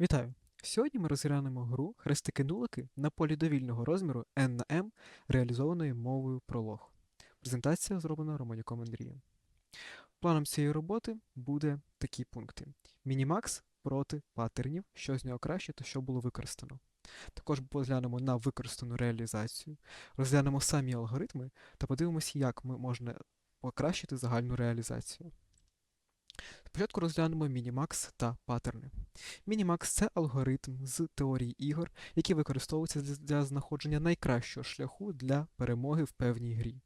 Вітаю! Сьогодні ми розглянемо гру хрестики-нулики на полі довільного розміру n на m, реалізованої мовою пролог. Презентація зроблена Романюком Андрієм. Планом цієї роботи буде такі пункти: мінімакс проти паттернів, що з нього краще та що було використано. Також поглянемо на використану реалізацію, розглянемо самі алгоритми та подивимося, як ми можна покращити загальну реалізацію. Спочатку розглянемо мінімакс та паттерни. Мінімакс це алгоритм з теорії ігор, який використовується для- знаходження найкращого шляху для перемоги в певній грі.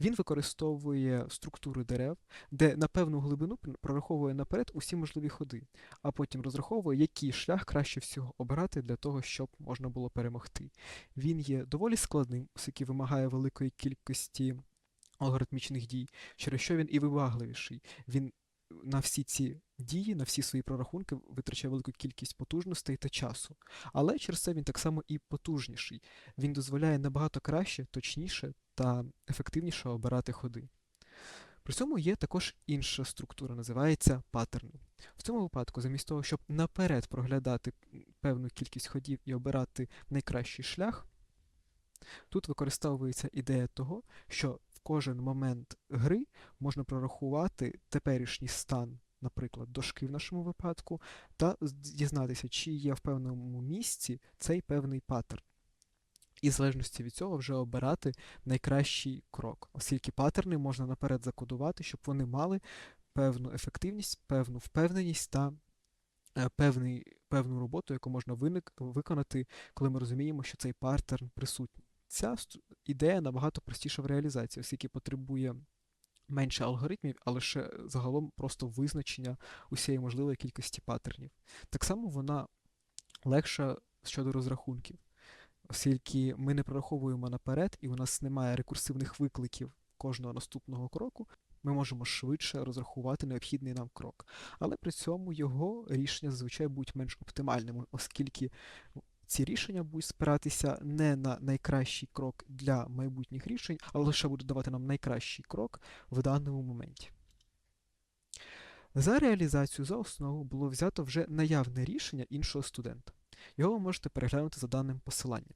Він використовує структуру дерев, де на певну глибину прораховує наперед усі можливі ходи, а потім розраховує, який шлях краще всього обрати для того, щоб можна було перемогти. Він є доволі складним, оскільки вимагає великої кількості алгоритмічних дій, через що він і вивагливіший. Він на всі ці дії, на всі свої прорахунки витрачає велику кількість потужностей та часу. Але через це він так само і потужніший. Він дозволяє набагато краще, точніше та ефективніше обирати ходи. При цьому є також інша структура, називається паттерни. В цьому випадку, замість того, щоб наперед проглядати певну кількість ходів і обирати найкращий шлях, тут використовується ідея того, що кожен момент гри можна прорахувати теперішній стан, наприклад, дошки в нашому випадку, та дізнатися, чи є в певному місці цей певний паттерн. І в залежності від цього вже обирати найкращий крок, оскільки паттерни можна наперед закодувати, щоб вони мали певну ефективність, певну впевненість та е, певний, певну роботу, яку можна виник, виконати, коли ми розуміємо, що цей паттерн присутній. Ця ідея набагато простіша в реалізації, оскільки потребує менше алгоритмів, а лише загалом просто визначення усієї можливої кількості паттернів. Так само вона легша щодо розрахунків, оскільки ми не прораховуємо наперед, і у нас немає рекурсивних викликів кожного наступного кроку, ми можемо швидше розрахувати необхідний нам крок. Але при цьому його рішення зазвичай будуть менш оптимальними, оскільки ці рішення будуть спиратися не на найкращий крок для майбутніх рішень, а лише будуть давати нам найкращий крок в даному моменті. За реалізацію за основу було взято вже наявне рішення іншого студента. Його ви можете переглянути за даним посиланням.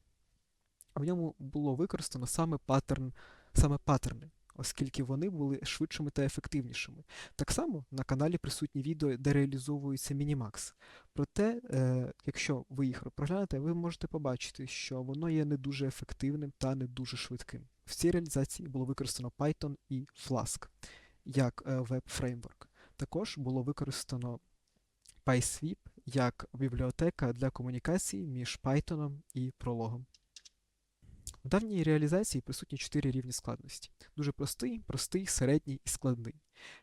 В ньому було використано саме паттерн, саме паттерни, оскільки вони були швидшими та ефективнішими. Так само на каналі присутні відео, де реалізовується Мінімакс. Проте, е, якщо ви їх проглянете, ви можете побачити, що воно є не дуже ефективним та не дуже швидким. В цій реалізації було використано Python і Flask як е, веб-фреймворк. Також було використано PySweep як бібліотека для комунікації між Python і прологом. В давній реалізації присутні чотири рівні складності: дуже простий, простий, середній і складний.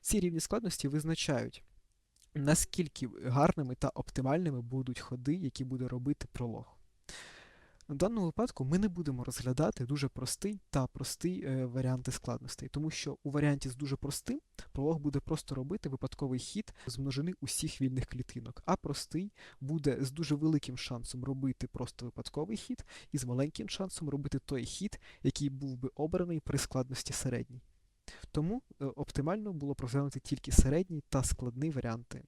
Ці рівні складності визначають, наскільки гарними та оптимальними будуть ходи, які буде робити пролог. В даному випадку ми не будемо розглядати дуже простий та простий е, варіанти складностей, тому що у варіанті з дуже простим пролог буде просто робити випадковий хід з множини усіх вільних клітинок, а простий буде з дуже великим шансом робити просто випадковий хід і з маленьким шансом робити той хід, який був би обраний при складності середній. Тому е, оптимально було розглянути тільки середній та складний варіанти.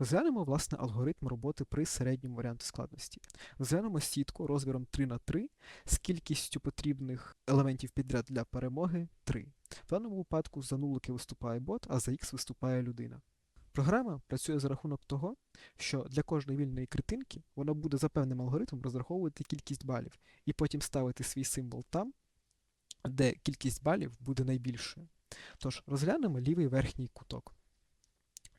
Розглянемо, власне, алгоритм роботи при середньому варіанті складності. Розглянемо сітку розміром 3 на 3 з кількістю потрібних елементів підряд для перемоги 3. В даному випадку за нулики виступає бот, а за х виступає людина. Програма працює за рахунок того, що для кожної вільної клітинки вона буде за певним алгоритмом розраховувати кількість балів і потім ставити свій символ там, де кількість балів буде найбільшою. Тож розглянемо лівий верхній куток.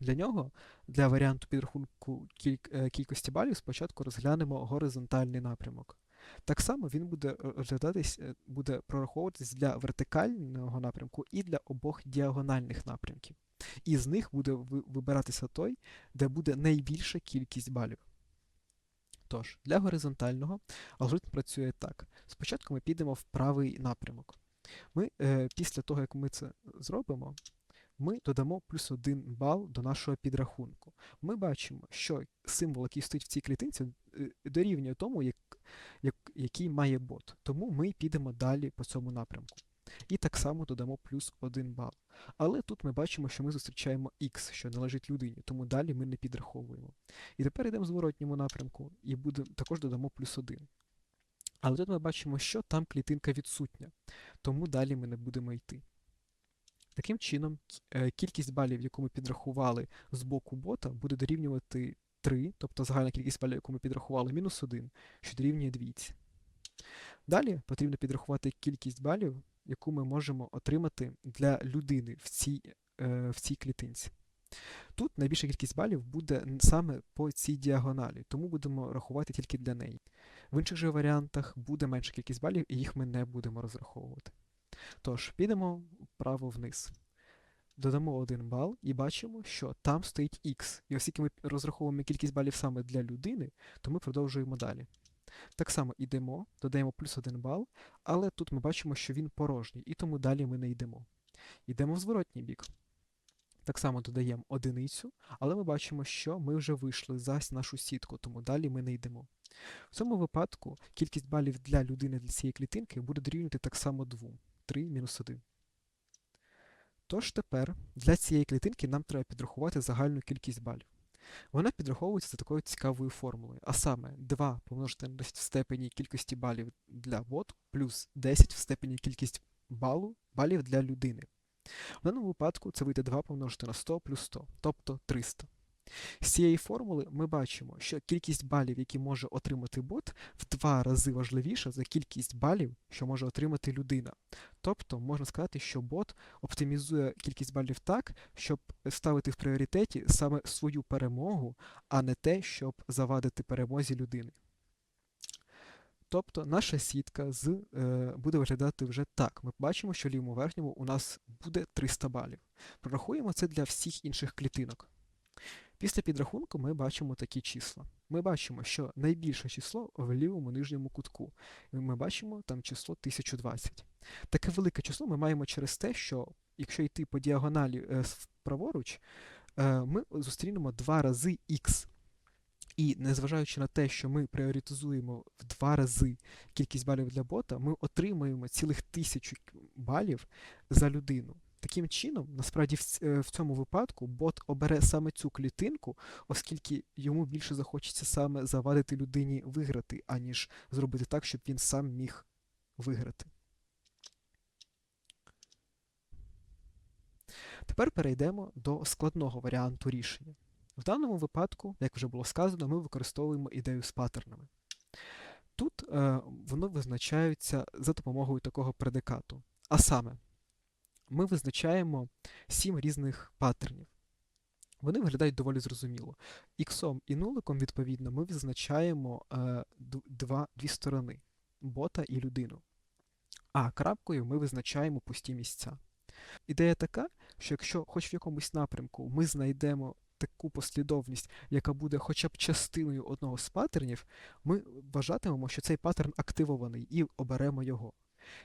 Для нього, для варіанту підрахунку кіль- е, кількості балів, спочатку розглянемо горизонтальний напрямок. Так само він буде розглядатись, е, буде прораховуватись для вертикального напрямку і для обох діагональних напрямків. І з них буде вибиратися той, де буде найбільша кількість балів. Тож, для горизонтального алгоритм працює так. Спочатку ми підемо в правий напрямок. Ми, е, після того, як ми це зробимо, ми додамо плюс один бал до нашого підрахунку. Ми бачимо, що символ, який стоїть в цій клітинці, е, дорівнює тому, як, як, який має бот. Тому ми підемо далі по цьому напрямку. і так само додамо плюс 1 бал. Але тут ми бачимо, що ми зустрічаємо x, що належить людині, тому далі ми не підраховуємо. І тепер йдемо в зворотньому напрямку і буде, також додамо плюс 1. Але тут ми бачимо, що там клітинка відсутня, тому далі ми не будемо йти. Таким чином, е, кількість балів, яку ми підрахували з боку бота, буде дорівнювати 3, тобто загальна кількість балів, яку ми підрахували, мінус 1, що дорівнює двійці. Далі потрібно підрахувати кількість балів, яку ми можемо отримати для людини в цій, е, в цій клітинці. Тут найбільша кількість балів буде саме по цій діагоналі, тому будемо рахувати тільки для неї. В інших же варіантах буде менша кількість балів, і їх ми не будемо розраховувати. Тож, підемо вправо вниз. Додамо 1 бал і бачимо, що там стоїть x. І оскільки ми розраховуємо кількість балів саме для людини, то ми продовжуємо далі. Так само йдемо, додаємо плюс 1 бал, але тут ми бачимо, що він порожній, і тому далі ми не йдемо. Йдемо в зворотній бік. Так само додаємо одиницю, але ми бачимо, що ми вже вийшли за нашу сітку, тому далі ми не йдемо. В цьому випадку кількість балів для людини для цієї клітинки буде дорівнювати так само 2. 3 мінус 1. Тож тепер для цієї клітинки нам треба підрахувати загальну кількість балів. Вона підраховується за такою цікавою формулою, а саме 2 помножити на 10 в степені кількості балів для боту плюс 10 в степені кількість балу, балів для людини. В даному випадку це вийде 2 помножити на 100 плюс 100, тобто 300. З цієї формули ми бачимо, що кількість балів, які може отримати бот, в два рази важливіша за кількість балів, що може отримати людина. Тобто можна сказати, що бот оптимізує кількість балів так, щоб ставити в пріоритеті саме свою перемогу, а не те, щоб завадити перемозі людини. Тобто наша сітка з, е, буде виглядати вже так. Ми бачимо, що в лівому верхньому у нас буде 300 балів. Прорахуємо це для всіх інших клітинок. Після підрахунку ми бачимо такі числа. Ми бачимо, що найбільше число в лівому нижньому кутку. Ми бачимо там число 1020. Таке велике число ми маємо через те, що якщо йти по діагоналі е, праворуч, е, ми зустрінемо два рази х. І незважаючи на те, що ми пріоритизуємо в два рази кількість балів для бота, ми отримуємо цілих тисячу балів за людину. Таким чином, насправді, е, в цьому випадку бот обере саме цю клітинку, оскільки йому більше захочеться саме завадити людині виграти, аніж зробити так, щоб він сам міг виграти. Тепер перейдемо до складного варіанту рішення. В даному випадку, як вже було сказано, ми використовуємо ідею з паттернами. Тут е, вони визначаються за допомогою такого предикату. А саме, ми визначаємо сім різних паттернів. Вони виглядають доволі зрозуміло. Іксом і нуликом, відповідно, ми визначаємо е, два, дві сторони бота і людину. А крапкою ми визначаємо пусті місця. Ідея така, що якщо хоч в якомусь напрямку ми знайдемо таку послідовність, яка буде хоча б частиною одного з паттернів, ми вважатимемо, що цей паттерн активований і оберемо його.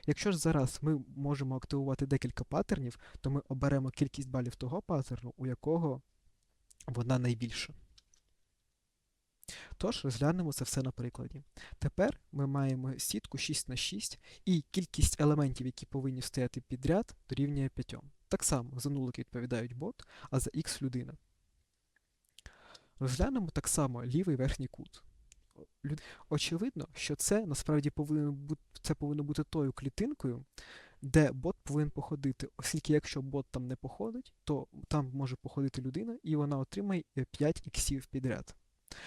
Якщо ж зараз ми можемо активувати декілька паттернів, то ми оберемо кількість балів того паттерну, у якого вона найбільша. Тож, розглянемо це все на прикладі. Тепер ми маємо сітку 6 на 6 і кількість елементів, які повинні стояти підряд, дорівнює 5. Так само за нулики відповідають бот, а за X людина. Розглянемо так само лівий верхній кут. Очевидно, що це насправді повинно бути, це повинно бути тою клітинкою, де бот повинен походити, оскільки якщо бот там не походить, то там може походити людина і вона отримає 5 іксів підряд.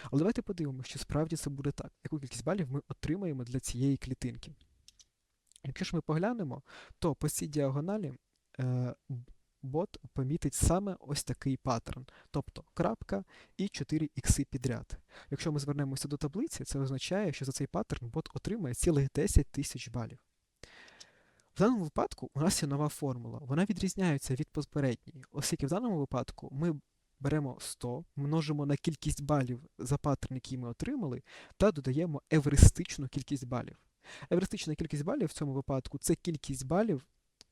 Але давайте подивимося, що справді це буде так, яку кількість балів ми отримаємо для цієї клітинки. Якщо ж ми поглянемо, то по цій діагоналі е, бот помітить саме ось такий паттерн, тобто крапка і 4 ікси підряд. Якщо ми звернемося до таблиці, це означає, що за цей паттерн бот отримає цілих 10 тисяч балів. В даному випадку у нас є нова формула, вона відрізняється від попередньої, оскільки в даному випадку ми беремо 100, множимо на кількість балів за паттерн, який ми отримали, та додаємо евристичну кількість балів. Евристична кількість балів в цьому випадку це кількість балів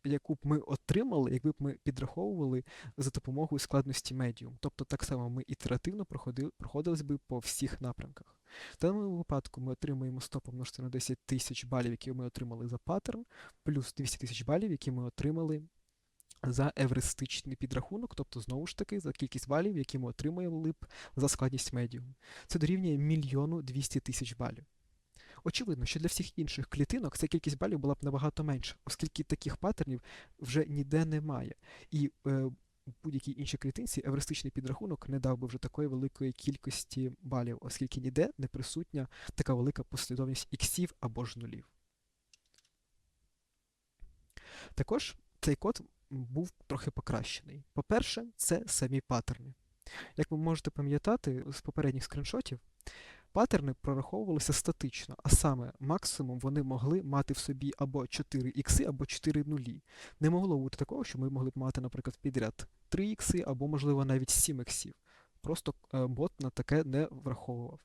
яку б ми отримали, якби б ми підраховували за допомогою складності медіум. Тобто так само ми ітеративно проходили, проходились би по всіх напрямках. В даному випадку ми отримуємо 100 помножити на 10 тисяч балів, які ми отримали за паттерн, плюс 200 тисяч балів, які ми отримали за евристичний підрахунок, тобто знову ж таки за кількість балів, які ми отримали б за складність медіум. Це дорівнює мільйону 200 тисяч балів. Очевидно, що для всіх інших клітинок ця кількість балів була б набагато менша, оскільки таких паттернів вже ніде немає. І е, будь-якій іншій клітинці евристичний підрахунок не дав би вже такої великої кількості балів, оскільки ніде не присутня така велика послідовність іксів або ж нулів. Також цей код був трохи покращений. По-перше, це самі паттерни. Як ви можете пам'ятати з попередніх скріншотів, паттерни прораховувалися статично, а саме максимум вони могли мати в собі або 4 ікси, або 4 нулі. Не могло бути такого, що ми могли б мати, наприклад, підряд 3 ікси, або, можливо, навіть 7 іксів. Просто е, бот на таке не враховував.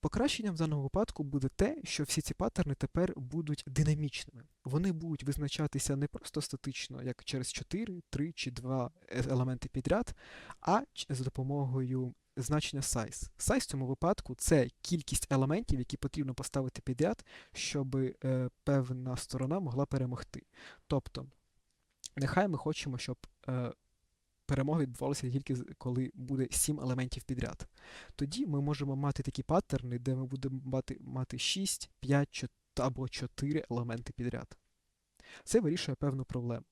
Покращенням в даному випадку буде те, що всі ці паттерни тепер будуть динамічними. Вони будуть визначатися не просто статично, як через 4, 3 чи 2 елементи підряд, а за допомогою значення size. Size в цьому випадку це кількість елементів, які потрібно поставити підряд, щоб е, певна сторона могла перемогти. Тобто, нехай ми хочемо, щоб е, перемоги відбувалися тільки коли буде 7 елементів підряд. Тоді ми можемо мати такі паттерни, де ми будемо мати, мати 6, 5 4, або 4 елементи підряд. Це вирішує певну проблему.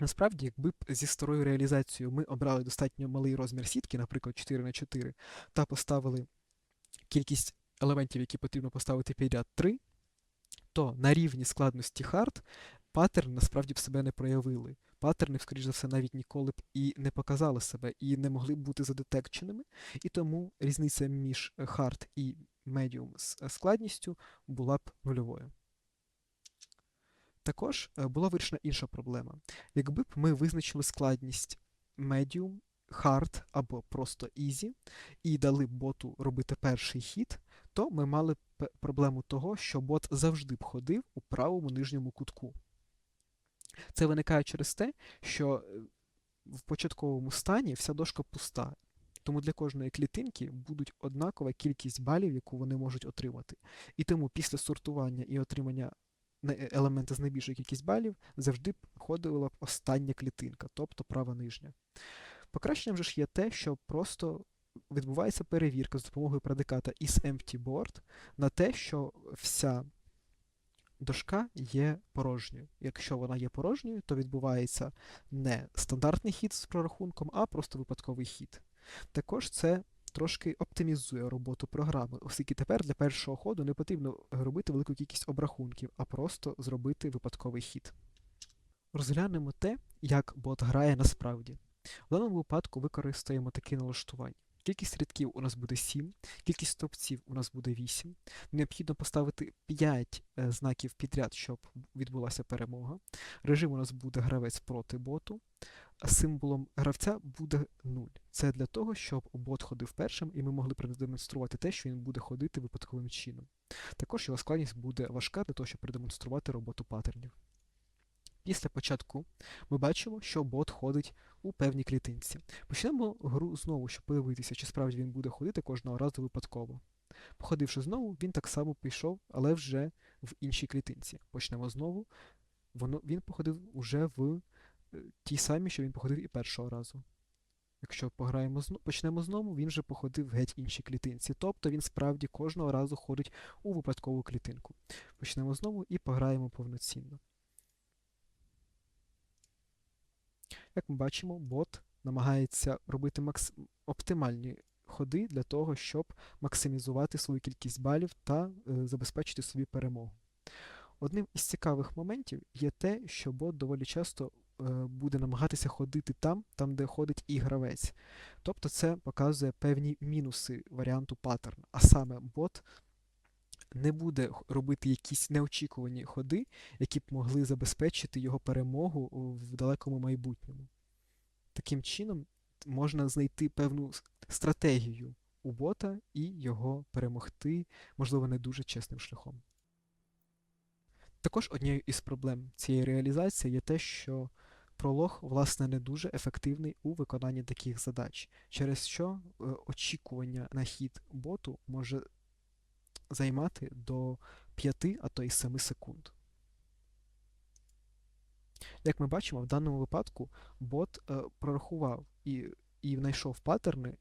Насправді, якби б зі старою реалізацією ми обрали достатньо малий розмір сітки, наприклад, 4 на 4, та поставили кількість елементів, які потрібно поставити підряд 3, то на рівні складності хард паттерн насправді б себе не проявили. Паттерни, скоріш за все, навіть ніколи б і не показали себе, і не могли б бути задетекченими, і тому різниця між hard і medium з складністю була б нульовою. Також була вирішена інша проблема. Якби б ми визначили складність medium, hard або просто easy, і дали боту робити перший хід, то ми мали б проблему того, що бот завжди б ходив у правому нижньому кутку. Це виникає через те, що в початковому стані вся дошка пуста. Тому для кожної клітинки будуть однакова кількість балів, яку вони можуть отримати. І тому після сортування і отримання елемента з найбільшою кількістю балів завжди ходила б остання клітинка, тобто права нижня. Покращенням же ж є те, що просто відбувається перевірка з допомогою предиката isEmptyBoard на те, що вся дошка є порожньою. Якщо вона є порожньою, то відбувається не стандартний хід з прорахунком, а просто випадковий хід. Також це трошки оптимізує роботу програми, оскільки тепер для першого ходу не потрібно робити велику кількість обрахунків, а просто зробити випадковий хід. Розглянемо те, як бот грає насправді. В даному випадку використаємо такі налаштування. Кількість рядків у нас буде 7, кількість стовпців у нас буде 8. Необхідно поставити 5 знаків підряд, щоб відбулася перемога. Режим у нас буде гравець проти боту. Символом гравця буде 0. Це для того, щоб бот ходив першим, і ми могли продемонструвати те, що він буде ходити випадковим чином. Також його складність буде важка для того, щоб продемонструвати роботу паттернів. Після початку ми бачимо, що бот ходить у певній клітинці. Почнемо гру знову, щоб подивитися, чи справді він буде ходити кожного разу випадково. Походивши знову, він так само пішов, але вже в іншій клітинці. Почнемо знову. Воно, Він походив уже в тій самій, що він походив і першого разу. Якщо пограємо почнемо знову, він вже походив в геть іншій клітинці. Тобто він справді кожного разу ходить у випадкову клітинку. Почнемо знову і пограємо повноцінно. Як ми бачимо, бот намагається робити макс... оптимальні ходи для того, щоб максимізувати свою кількість балів та е, забезпечити собі перемогу. Одним із цікавих моментів є те, що бот доволі часто буде намагатися ходити там, там, де ходить і гравець. Тобто це показує певні мінуси варіанту паттерн. А саме бот не буде робити якісь неочікувані ходи, які б могли забезпечити його перемогу в далекому майбутньому. Таким чином можна знайти певну стратегію у бота і його перемогти, можливо, не дуже чесним шляхом. Також однією із проблем цієї реалізації є те, що пролог, власне, не дуже ефективний у виконанні таких задач, через що е, очікування на хід боту може займати до 5, а то й 7 секунд. Як ми бачимо, в даному випадку бот е, прорахував і, і знайшов паттерни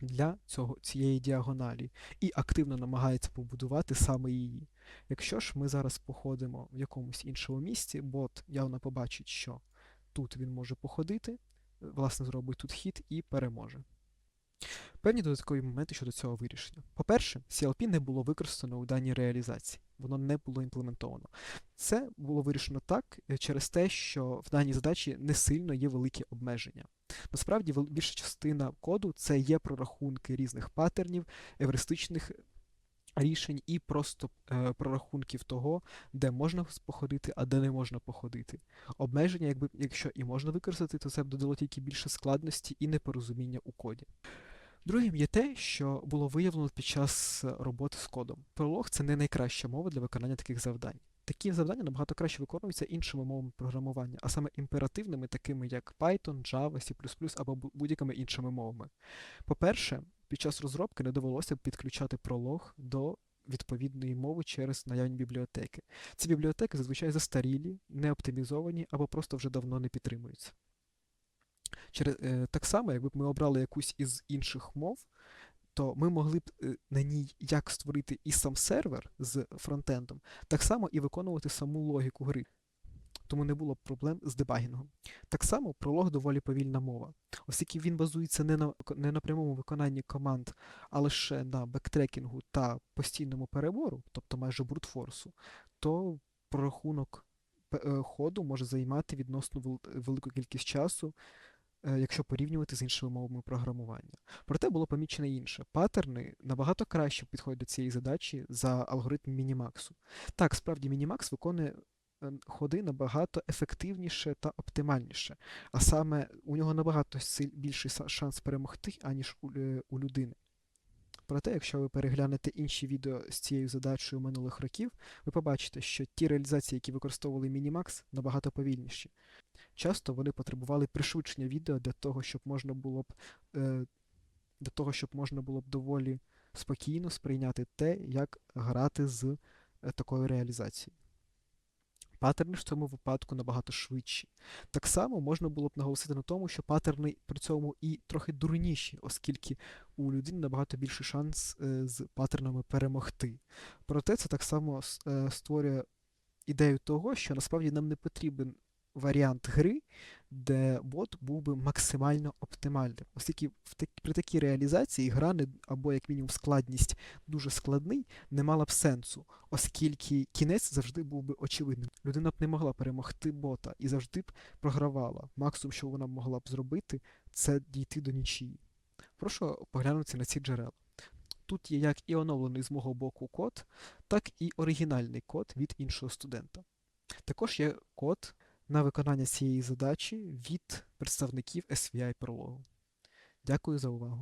для цього, цієї діагоналі і активно намагається побудувати саме її. Якщо ж ми зараз походимо в якомусь іншому місці, бот явно побачить, що тут він може походити, власне, зробить тут хід і переможе. Певні додаткові моменти щодо цього вирішення. По-перше, CLP не було використано у даній реалізації, воно не було імплементовано. Це було вирішено так е, через те, що в даній задачі не сильно є великі обмеження. Насправді, більша частина коду це є прорахунки різних паттернів, евристичних рішень і просто е, прорахунків того, де можна походити, а де не можна походити. Обмеження, якби, якщо і можна використати, то це б додало тільки більше складності і непорозуміння у коді. Другим є те, що було виявлено під час роботи з кодом. Пролог це не найкраща мова для виконання таких завдань. Такі завдання набагато краще виконуються іншими мовами програмування, а саме імперативними, такими як Python, Java, C++ або будь-якими іншими мовами. По-перше, під час розробки не довелося підключати пролог до відповідної мови через наявні бібліотеки. Ці бібліотеки зазвичай застарілі, не оптимізовані або просто вже давно не підтримуються. Через, е, так само, якби ми обрали якусь із інших мов, то ми могли б е, на ній як створити і сам сервер з фронтендом, так само і виконувати саму логіку гри. Тому не було проблем з дебагінгом. Так само пролог доволі повільна мова, оскільки він базується не на, не на прямому виконанні команд, а лише на бектрекінгу та постійному перебору, тобто майже брутфорсу, то прорахунок е, ходу може займати відносно велику кількість часу, е, якщо порівнювати з іншими мовами програмування. Проте було помічено інше. Паттерни набагато краще підходять до цієї задачі за алгоритм Мінімаксу. Так, справді Мінімакс виконує ходи набагато ефективніше та оптимальніше, а саме у нього набагато більший шанс перемогти, аніж у, людини. Проте, якщо ви переглянете інші відео з цією задачею минулих років, ви побачите, що ті реалізації, які використовували Мінімакс, набагато повільніші. Часто вони потребували пришвидшення відео для того, щоб можна було б е, для того, щоб можна було б доволі спокійно сприйняти те, як грати з е, такою реалізацією. Паттерни в цьому випадку набагато швидші. Так само можна було б наголосити на тому, що паттерни при цьому і трохи дурніші, оскільки у людини набагато більший шанс е, з паттернами перемогти. Проте це так само е, створює ідею того, що насправді нам не потрібен варіант гри, де бот був би максимально оптимальним. Оскільки при такій реалізації гра не, або, як мінімум, складність дуже складний не мала б сенсу, оскільки кінець завжди був би очевидним. Людина б не могла перемогти бота і завжди б програвала. Максимум, що вона могла б зробити, це дійти до нічиї. Прошу поглянути на ці джерела. Тут є як і оновлений з мого боку код, так і оригінальний код від іншого студента. Також є код на виконання цієї задачі від представників SVI прологу. Дякую за увагу.